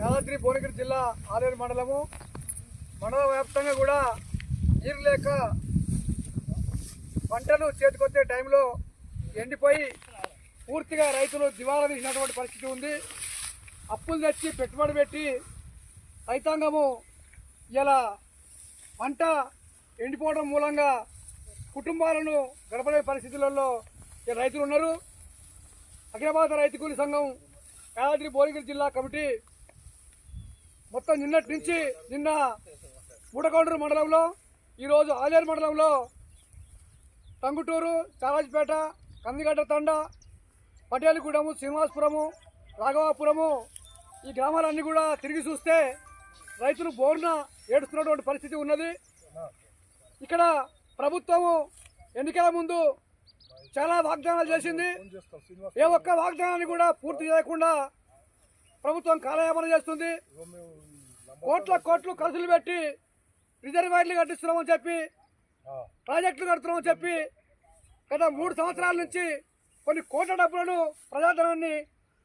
యాదాద్రి భువనగిరి జిల్లా ఆలేరు మండలము. మండల వ్యాప్తంగా కూడా నీరు లేక పంటలు చేతికొచ్చే టైంలో ఎండిపోయి పూర్తిగా రైతులు దివాలా తీసినటువంటి పరిస్థితి ఉంది. అప్పులు తెచ్చి పెట్టుబడి పెట్టి రైతాంగము ఇలా పంట ఎండిపోవడం మూలంగా కుటుంబాలను గడపడే పరిస్థితులలో రైతులు ఉన్నారు. అఖిల భారత రైతు కూలి సంఘం యాదాద్రి భువనగిరి జిల్లా కమిటీ మొత్తం నిన్నటి నుంచి నిన్న మూడకొండూరు మండలంలో ఈరోజు ఆలేరు మండలంలో టంగుటూరు చాలాజిపేట కందిగడ్డ తండ పటేలగూడెము శ్రీనివాసపురము రాఘవాపురము ఈ గ్రామాలన్నీ కూడా తిరిగి చూస్తే రైతులు బోర్న ఏడుస్తున్నటువంటి పరిస్థితి ఉన్నది. ఇక్కడ ప్రభుత్వము ఎన్నికల ముందు చాలా వాగ్దానాలు చేసింది. ఏ ఒక్క వాగ్దానాన్ని కూడా పూర్తి చేయకుండా ప్రభుత్వం కాలయాపన చేస్తుంది. కోట్ల కోట్లు ఖర్చులు పెట్టి రిజర్వాయర్లు కట్టిస్తున్నామని చెప్పి ప్రాజెక్టులు కడుతున్నామని చెప్పి గత మూడు సంవత్సరాల నుంచి కొన్ని కోట్ల డబ్బులను ప్రజాధనాన్ని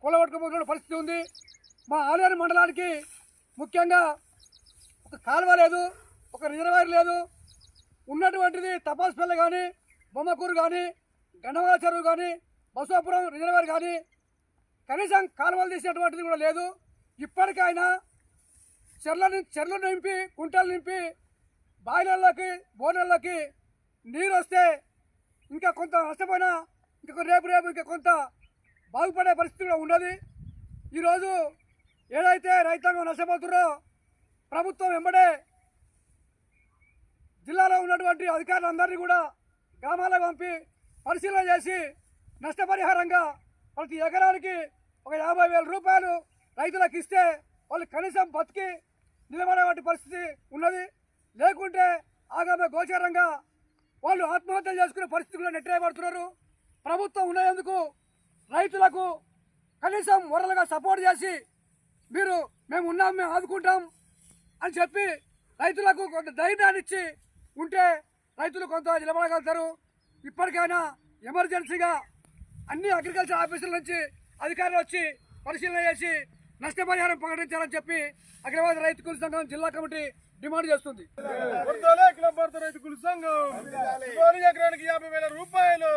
కొలగొట్టుకుపోతున్న పరిస్థితి ఉంది. మా ఆలేరు మండలానికి ముఖ్యంగా ఒక కాలువ లేదు ఒక రిజర్వాయర్ లేదు. ఉన్నటువంటిది తపాస్పల్లి కానీ బొమ్మకూరు కానీ గండవాల చెరువు కానీ బసవాపురం రిజర్వాయర్ కానీ కనీసం కాలువలు తీసినటువంటిది కూడా లేదు. ఇప్పటికైనా చెర్ల చెర్లు నింపి కుంటలు నింపి బాయిలర్లకి బోనర్లకి నీరు వస్తే ఇంకా కొంత నష్టపోయినా ఇంకా రేపు రేపు ఇంకా కొంత బాగుపడే పరిస్థితి కూడా ఉన్నది. ఈరోజు ఏదైతే రైతాంగం నష్టపోతున్నారో ప్రభుత్వం వెంబడే జిల్లాలో ఉన్నటువంటి అధికారులందరినీ కూడా గ్రామాలకు పంపి పరిశీలన చేసి నష్టపరిహారంగా ప్రతి ఎకరానికి ఒక యాభై వేల రూపాయలు రైతులకు ఇస్తే వాళ్ళు కనీసం బతికి నిలబడేటువంటి పరిస్థితి ఉన్నది. లేకుంటే ఆగామే గోచరంగా వాళ్ళు ఆత్మహత్యలు చేసుకునే పరిస్థితి కూడా నెట్టేయబడుతున్నారు ప్రభుత్వం ఉన్నందుకు రైతులకు కనీసం మొరలుగా సపోర్ట్ చేసి మీరు మేము ఉన్నాం మేము ఆదుకుంటాం అని చెప్పి రైతులకు కొంత ధైర్యాన్ని ఇచ్చి ఉంటే రైతులు కొంత నిలబడగలుగుతారు. ఇప్పటికైనా ఎమర్జెన్సీగా అన్ని అగ్రికల్చర్ ఆఫీసుల నుంచి అధికారులు వచ్చి పరిశీలన చేసి నష్టపరిహారం ప్రకటించాలని చెప్పి అగ్రవాద రైతు కూలి సంఘం జిల్లా కమిటీ డిమాండ్ చేస్తుంది. వర్ధాలే అఖిల భారత రైతు కుల సంఘం. ఎకరానికి యాభై వేల రూపాయలు.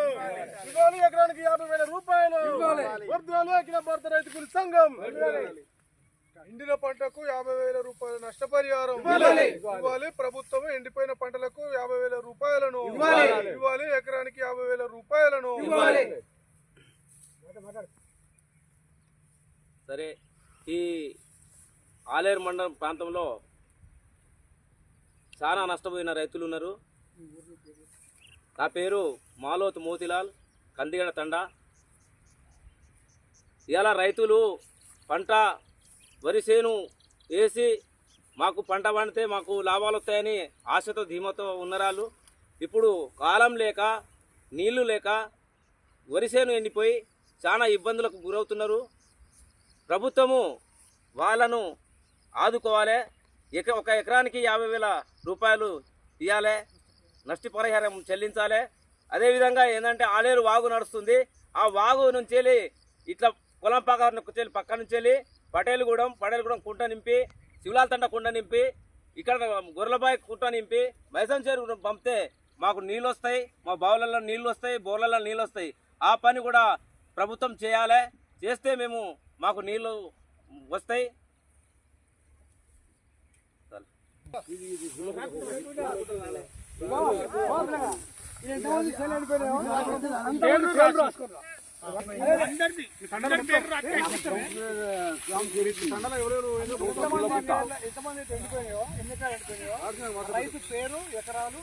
ఇవ్వాలి ఎకరానికి యాభై వేల రూపాయలు. అఖిల భారత రైతు కుల సంఘం. ఎండిన పంటకు యాభై వేల రూపాయల నష్టపరిహారం. ఇవ్వాలి. ప్రభుత్వం ఎండిపోయిన పంటలకు యాభై వేల రూపాయలను. ఇవ్వాలి. ఎకరానికి యాభై వేల రూపాయలను. సరే. ఈ ఆలేరు మండలం ప్రాంతంలో చాలా నష్టపోయిన రైతులు ఉన్నారు. నా పేరు మాలోత్ మోతిలాల్ కందిగడ తండా. ఇలా రైతులు పంట వరి చేను వేసి మాకు పంట పండితే మాకు లాభాలు వస్తాయని ఆశతో ధీమతో ఉన్నరాళ్ళు. ఇప్పుడు కాలం లేక నీళ్ళు లేక వరిసేను ఎండిపోయి చాలా ఇబ్బందులకు గురవుతున్నారు. ప్రభుత్వము వాళ్ళను ఆదుకోవాలి. ఎక ఒక ఎకరానికి యాభై వేల రూపాయలు ఇవ్వాలి నష్టపరిహారం చెల్లించాలి. అదేవిధంగా ఏంటంటే ఆలేరు వాగు నడుస్తుంది. ఆ వాగు నుంచి వెళ్ళి ఇట్లా పొలం పక్క వెళ్ళి పక్క నుంచి వెళ్ళి పటేలుగూడెం పటేలుగూడెం కుంట నింపి శివలాల్తండ కుంట నింపి ఇక్కడ గొర్రెలబాయి కుంట నింపి మైసన్ చెరువు పంపితే మాకు నీళ్ళు వస్తాయి మా బావులలో నీళ్ళు వస్తాయి బోర్లలో నీళ్ళు వస్తాయి ఆ పని కూడా ప్రభుత్వం చేయాలి. చేస్తే మేము మాకు నీళ్ళు వస్తాయి. ఎకరాలు రైతు పేరు ఎకరాలు